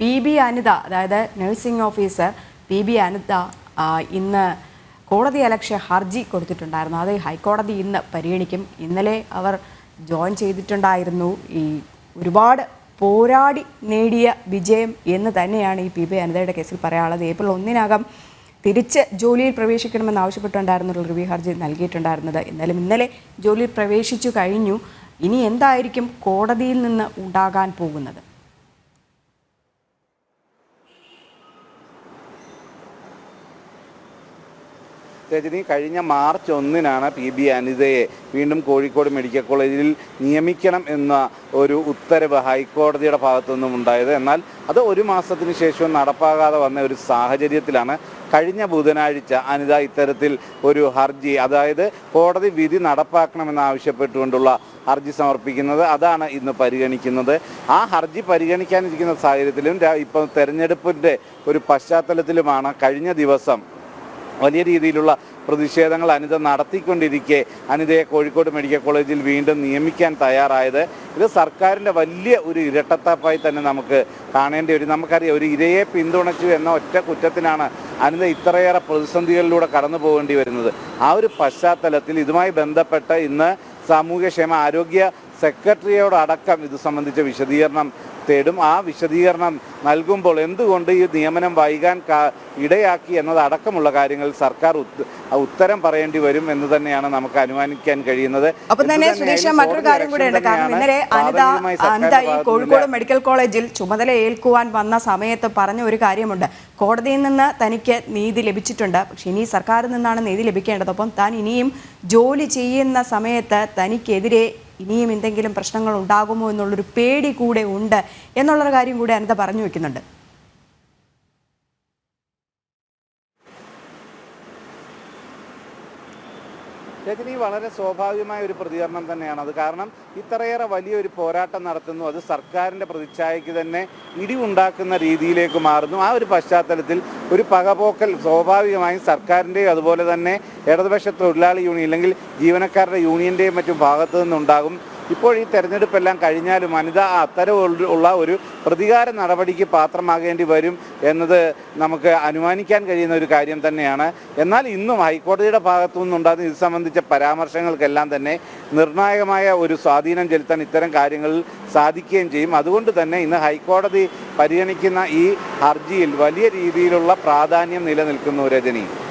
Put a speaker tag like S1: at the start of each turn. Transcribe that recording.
S1: P B Anitha അതായത് nursing officer P B Anitha ഇന്ന് കോടതി അലക്ഷ്യ ഹർജി കൊടുത്തിട്ടുണ്ടായിരുന്നു. അത് ഹൈക്കോടതി ഇന്ന് പരിഗണിക്കും. ഇന്നലെ അവർ ജോയിൻ ചെയ്തിട്ടുണ്ടായിരുന്നു. ഈ ഒരുപാട് പോരാടി നേടിയ വിജയം എന്ന് തന്നെയാണ് ഈ പി ബി അനിതയുടെ കേസിൽ പറയാനുള്ളത്. ഏപ്രിൽ ഒന്നിനകം തിരിച്ച് ജോലിയിൽ പ്രവേശിക്കണമെന്ന് ആവശ്യപ്പെട്ടുണ്ടായിരുന്ന റിവ്യൂ ഹർജി നൽകിയിട്ടുണ്ടായിരുന്നത്. എന്നാലും ഇന്നലെ ജോലിയിൽ പ്രവേശിച്ചു കഴിഞ്ഞു. ഇനി എന്തായിരിക്കും കോടതിയിൽ നിന്ന് ഉണ്ടാകാൻ പോകുന്നത്?
S2: രജനി കഴിഞ്ഞ മാർച്ച് ഒന്നിനാണ് പി ബി അനിതയെ വീണ്ടും കോഴിക്കോട് മെഡിക്കൽ കോളേജിൽ നിയമിക്കണം എന്ന ഒരു ഉത്തരവ് ഹൈക്കോടതിയുടെ ഭാഗത്തു നിന്നും ഉണ്ടായത്. എന്നാൽ അത് ഒരു മാസത്തിന് ശേഷവും നടപ്പാകാതെ വന്ന ഒരു സാഹചര്യത്തിലാണ് കഴിഞ്ഞ ബുധനാഴ്ച അനിത ഇത്തരത്തിൽ ഒരു ഹർജി അതായത് കോടതി വിധി നടപ്പാക്കണമെന്നാവശ്യപ്പെട്ടുകൊണ്ടുള്ള ഹർജി സമർപ്പിക്കുന്നത് അതാണ് ഇന്ന് പരിഗണിക്കുന്നത്. ആ ഹർജി പരിഗണിക്കാനിരിക്കുന്ന സാഹചര്യത്തിലും ഇപ്പം തെരഞ്ഞെടുപ്പിന്റെ ഒരു പശ്ചാത്തലത്തിലുമാണ് കഴിഞ്ഞ ദിവസം വലിയ രീതിയിലുള്ള പ്രതിഷേധങ്ങൾ അനിത നടത്തിക്കൊണ്ടിരിക്കെ. അനിതയെ കോഴിക്കോട് മെഡിക്കൽ കോളേജിൽ വീണ്ടും നിയമിക്കാൻ തയ്യാറായത്. ഇത് സർക്കാരിന്റെ വലിയ ഒരു ഇരട്ടത്താപ്പായി തന്നെ നമുക്ക് കാണേണ്ടി വരും. നമുക്കറിയാം ഒരു ഇരയെ പിന്തുണച്ചു എന്ന ഒറ്റ കുറ്റത്തിനാണ് അനിത ഇത്രയേറെ പ്രതിസന്ധികളിലൂടെ കടന്നു പോകേണ്ടി വരുന്നത്. ആ ഒരു പശ്ചാത്തലത്തിൽ ഇതുമായി ബന്ധപ്പെട്ട് ഇന്ന് സാമൂഹ്യക്ഷേമ ആരോഗ്യ സെക്രട്ടറിയോടടക്കം ഇത് സംബന്ധിച്ച വിശദീകരണം തേടും. ആ വിശദീകരണം നൽകുമ്പോൾ എന്തുകൊണ്ട് ഈ നിയമനം വൈകാൻ ഇടയാക്കി എന്നതടക്കമുള്ള കാര്യങ്ങൾ സർക്കാർ ഉത്ത- ഉത്തരം പറയേണ്ടി വരും എന്ന് തന്നെയാണ് നമുക്ക് അനുമാനിക്കാൻ കഴിയുന്നത്.
S1: അപ്പൊ തന്നെ
S2: എന്ത്
S1: സുരേഷ
S2: തന്നെയായാലും
S1: മറ്റൊരു കാര്യം കൂടെ ഉണ്ട് കാരണം
S2: തന്നെയാണ്
S1: ഇന്നലെ അനിത അനിത ഈ കോഴിക്കോട് മെഡിക്കൽ കോളേജിൽ ചുമതല ഏൽക്കുവാൻ വന്ന സമയത്ത് പറഞ്ഞ ഒരു കാര്യമുണ്ട്. കോടതിയിൽ നിന്ന് തനിക്ക് നീതി ലഭിച്ചിട്ടുണ്ട്. പക്ഷെ ഇനി സർക്കാരിൽ നിന്നാണ് നീതി ലഭിക്കേണ്ടത്. അപ്പം താൻ ഇനിയും ജോലി ചെയ്യുന്ന സമയത്ത് തനിക്കെതിരെ ഇനിയും എന്തെങ്കിലും പ്രശ്നങ്ങൾ ഉണ്ടാകുമോ എന്നുള്ളൊരു പേടി കൂടെ ഉണ്ട് എന്നുള്ളൊരു കാര്യം കൂടെ അനിത പറഞ്ഞു വെക്കുന്നുണ്ട്.
S2: രജനി വളരെ സ്വാഭാവികമായ ഒരു പ്രതികരണം തന്നെയാണ്. അത് കാരണം ഇത്രയേറെ വലിയൊരു പോരാട്ടം നടത്തുന്നു. അത് സർക്കാരിന്റെ പ്രതിച്ഛായയ്ക്ക് തന്നെ ഇടിവുണ്ടാക്കുന്ന രീതിയിലേക്ക് മാറുന്നു. ആ ഒരു പശ്ചാത്തലത്തിൽ ഒരു പകപോക്കൽ സ്വാഭാവികമായും സർക്കാരിന്റെയും അതുപോലെ തന്നെ ഇടതുപക്ഷ തൊഴിലാളി യൂണിയൻ അല്ലെങ്കിൽ ജീവനക്കാരുടെ യൂണിയന്റെയും മറ്റും ഭാഗത്തു നിന്നുണ്ടാകും. ഇപ്പോൾ ഈ തെരഞ്ഞെടുപ്പെല്ലാം കഴിഞ്ഞാലും വനിത അത്തരം ഉള്ള- ഉള്ള ഒരു പ്രതികാര നടപടിക്ക് പാത്രമാകേണ്ടി വരും എന്നത് നമുക്ക് അനുമാനിക്കാൻ കഴിയുന്ന ഒരു കാര്യം തന്നെയാണ്. എന്നാൽ ഇന്നും ഹൈക്കോടതിയുടെ ഭാഗത്തു നിന്നുണ്ടാകുന്ന ഇത് സംബന്ധിച്ച പരാമർശങ്ങൾക്കെല്ലാം തന്നെ നിർണായകമായ ഒരു സ്വാധീനം ചെലുത്താൻ ഇത്തരം കാര്യങ്ങളിൽ സാധിക്കുകയും ചെയ്യും. അതുകൊണ്ട് തന്നെ ഇന്ന് ഹൈക്കോടതി പരിഗണിക്കുന്ന ഈ ഹർജിയിൽ വലിയ രീതിയിലുള്ള പ്രാധാന്യം നിലനിൽക്കുന്നു രജനി.